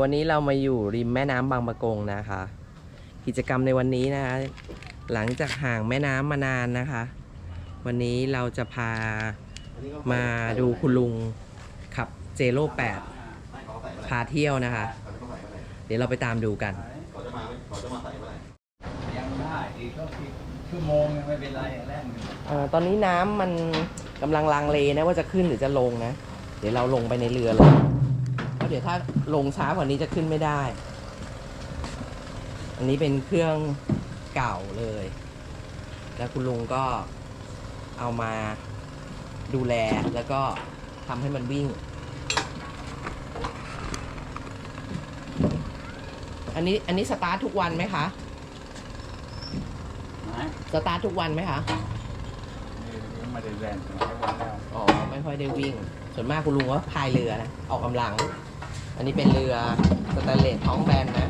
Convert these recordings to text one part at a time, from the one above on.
วันนี้เรามาอยู่ริมแม่น้ำบางปะกงนะคะ กิจกรรมในวันนี้นะคะ หลังจากห่างแม่น้ำมานานนะคะ วันนี้เราจะพามาดูคุณลุงขับเจโร่8พาเที่ยวนะคะ เดี๋ยวเราไปตามดูกันยังได้อีกก็สิบชั่วโมงยังไม่เป็นไรแรกเออตอนนี้น้ำมันกำลังลังเลนะว่าจะขึ้นหรือจะลงนะ เดี๋ยวเราลงไปในเรือเลยเพ ราะเดี๋ยวถ้าลงช้ากว่านี้จะขึ้นไม่ได้ อันนี้เป็นเครื่องเก่าเลย แล้วคุณลุงก็เอามาดูแลแล้วก็ทำให้มันวิ่ง อันนี้อันนี้สตาร์ททุกวันไหมคะ นะสตาร์ททุกวันไหมคะยังไม่ได้แรงหลายวันแล้วอ๋อ ไม่ค่อยได้วิ่ง ส่วนมากคุณลุงก็พายเรือนะ ออกกำลัง อันนี้เป็นเรือสแตนเลสท้องแบนนะ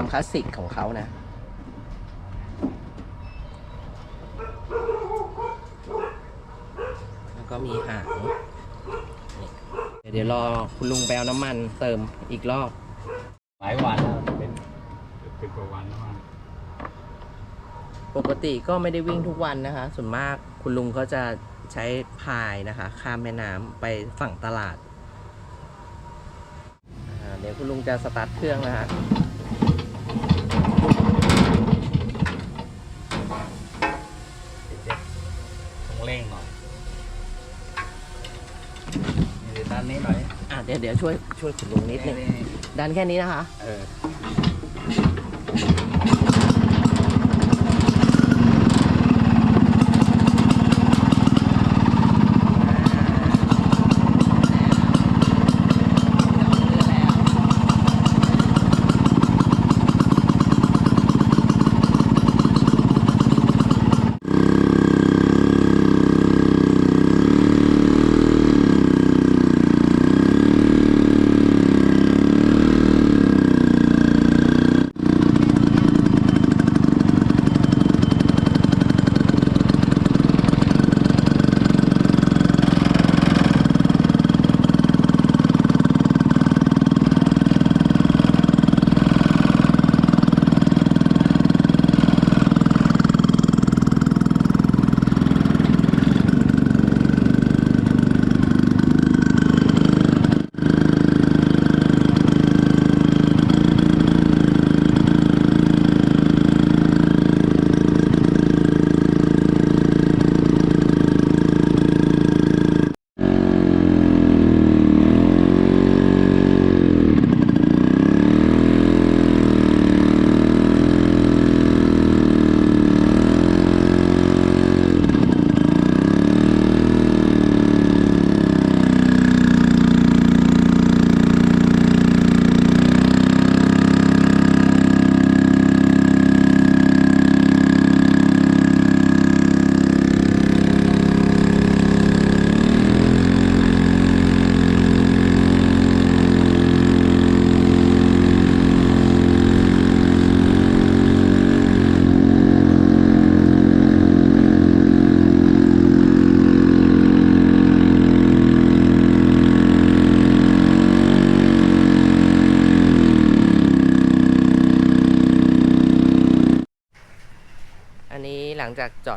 ความคลาสสิกของเขานะ แล้วก็มีหางนี่เดี๋ยวรอคุณลุงไปเอาน้ำมันเติมอีกรอบ หลายวันแล้วเป็นสิบกว่าวันแล้วมั้งปกติก็ไม่ได้วิ่งทุกวันนะคะ ส่วนมากคุณลุงเขาจะใช้พายนะคะ ข้ามแม่น้ำไปฝั่งตลาดอ่าเดี๋ยวคุณลุงจะสตาร์ทเครื่องนะฮะ เจ็บต้องเร่งหน่อยนี่เดี๋ยวด้านนี้หน่อย อะ เดี๋ยวเดี๋ยวช่วยช่วยคุณลุงนิดนึงนี่ดันแค่นี้นะคะ เอออั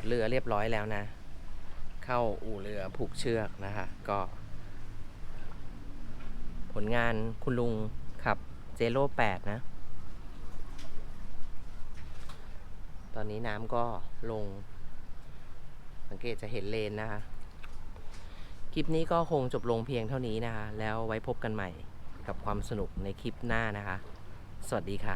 ดเรือเรียบร้อยแล้วนะ เข้าอู่เรือผูกเชือกนะคะก็ ผลงานคุณลุงขับเจโร่8นะ ตอนนี้น้ำก็ลง สังเกตจะเห็นเลนนะคะคลิปนี้ก็คงจบลงเพียงเท่านี้นะคะ แล้วไว้พบกันใหม่กับความสนุกในคลิปหน้านะคะ สวัสดีค่ะ